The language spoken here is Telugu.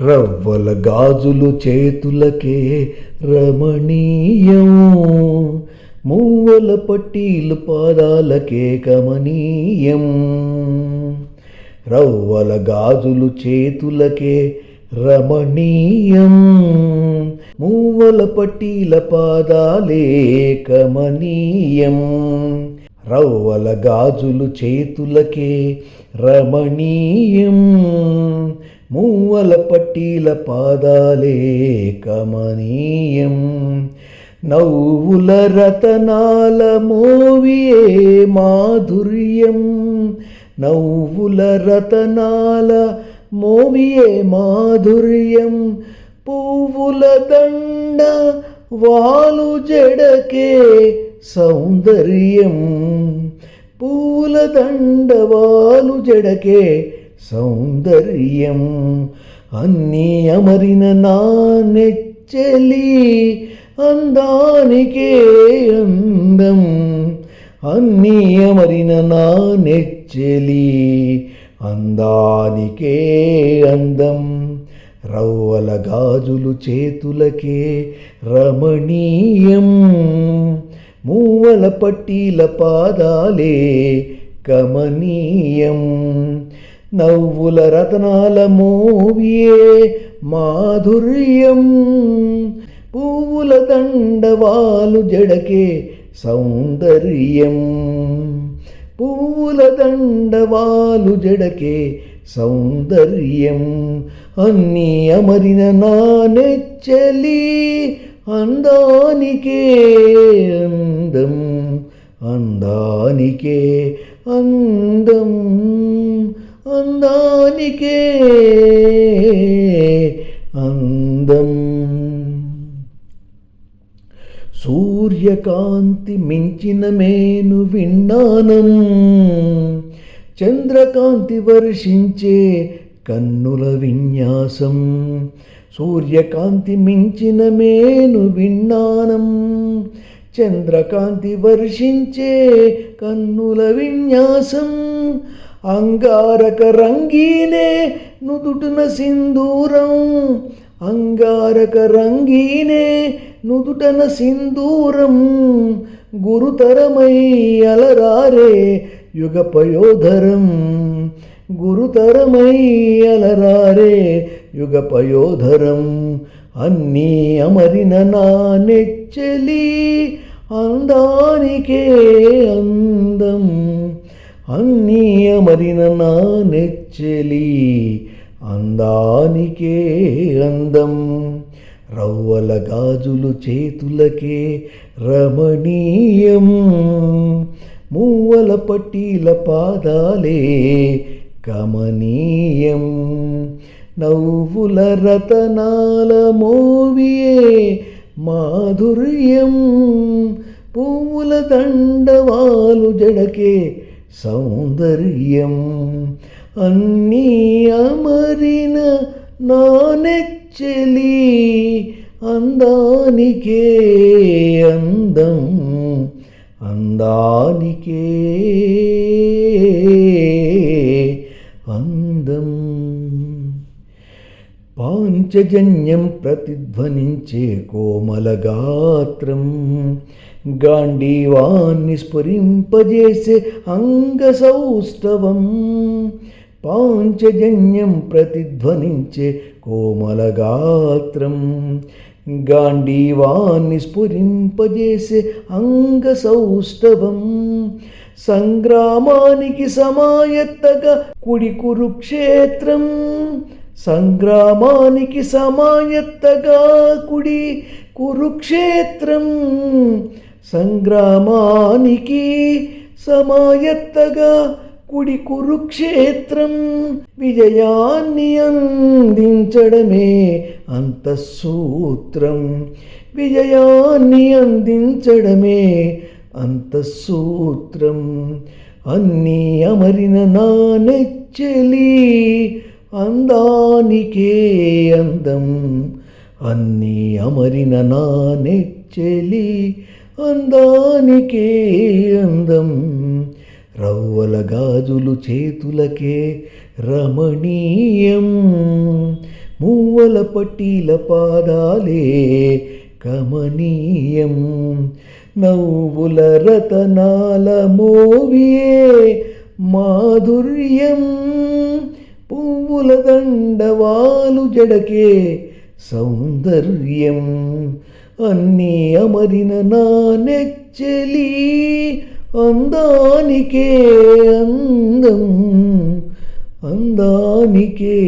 రవ్వల గాజులు చేతులకే రమణీయం. మూవల పట్టీలు పాదాలకే కమనీయం. రవ్వల గాజులు చేతులకే రమణీయం. మూవల పట్టీల పాదాలే కమనీయం. రవ్వల గాజులు చేతులకే రమణీయం. మూవల పట్టీల పాదాలే కమనీయం నవ్వుల రతనాల మోవియే మాధుర్యం నవ్వుల రతనాల మోవియే మాధుర్యం పువ్వుల దండ వాలు జడకే సౌందర్యం పూల దండ వాలు జడకే సౌందర్యం అన్నీ అమరిన నా నెచ్చలి అందానికే అందం. అన్నీ అమరిన నా నెచ్చలి అందానికే అందం. రవ్వల గాజులు చేతులకే రమణీయం. మూవల పట్టీల పాదాలే కమనీయం నవ్వుల రతనాల మోవియే మాధుర్యం. పువ్వుల దండవాలు జడకే సౌందర్యం. పువ్వుల దండవాలు జడకే సౌందర్యం. అన్నీ అమరిన నా నెచ్చలి అందానికే అందం అందానికే అందం. అందానికే అందం. సూర్యకాంతి మించిన మేను విన్నానం. చంద్రకాంతి వర్షించే కన్నుల విన్యాసం. సూర్యకాంతి మించిన మేను విన్నానం. చంద్రకాంతి వర్షించే కన్నుల విన్యాసం. అంగారక రంగీనే నుదుటున సింధూరం. అంగారక రంగీనే నుదుటన సింధూరం. గురుతరమై అలరారే యుగపయోధరం. గురుతరమై అలరారే యుగపయోధరం. అన్నీ అమరిన నా నెచ్చలి అందానికే అందం. అన్నీ అమరిన నా నెచ్చలి అందానికే అందం. రవ్వల గాజులు చేతులకే రమణీయం. మూవల పట్టీల పాదాలే కమనీయం నవ్వుల రతనాల మోవియే మాధుర్యం. పువ్వుల దండవాలు జడకే సౌందర్యం అన్నీ అమరిన నానెచ్చలి అందానికే అందం అందానికే పంచజన్యం ప్రతిధ్వనించే కోమలగాత్రం. గాంధీవాన్ని స్ఫురింపజేసే అంగసౌష్ఠవం పాంచజన్యం ప్రతిధ్వనించే కోమలగాత్రం. గాంధీవాన్ని స్ఫురింపజేసే అంగసౌష్ఠవం సంగ్రామానికి సమాయత్తగా కుడి కురుక్షేత్రం. సంగ్రామానికి సమాయత్తగా కుడి కురుక్షేత్రం సంగ్రామానికి సమాయత్తగా కుడి కురుక్షేత్రం విజయాన్ని అందించడమే అంతఃసూత్రం. విజయాన్ని అందించడమే అంతఃసూత్రం. అన్నీ అమరిన నా నెచ్చలి అందానికే అందం. అన్నీ అమరిన నా నెచ్చెలి అందానికే అందం. రవ్వల గాజులు చేతులకే రమణీయం. మూవల పట్టీల పాదాలే కమనీయం. నవ్వుల రతనాల మోవియే మాధుర్యం. పువ్వుల దండవాలు జడకే సౌందర్యం. అన్నీ అమరిన నా నెచ్చలి అందానికే అందం అందానికే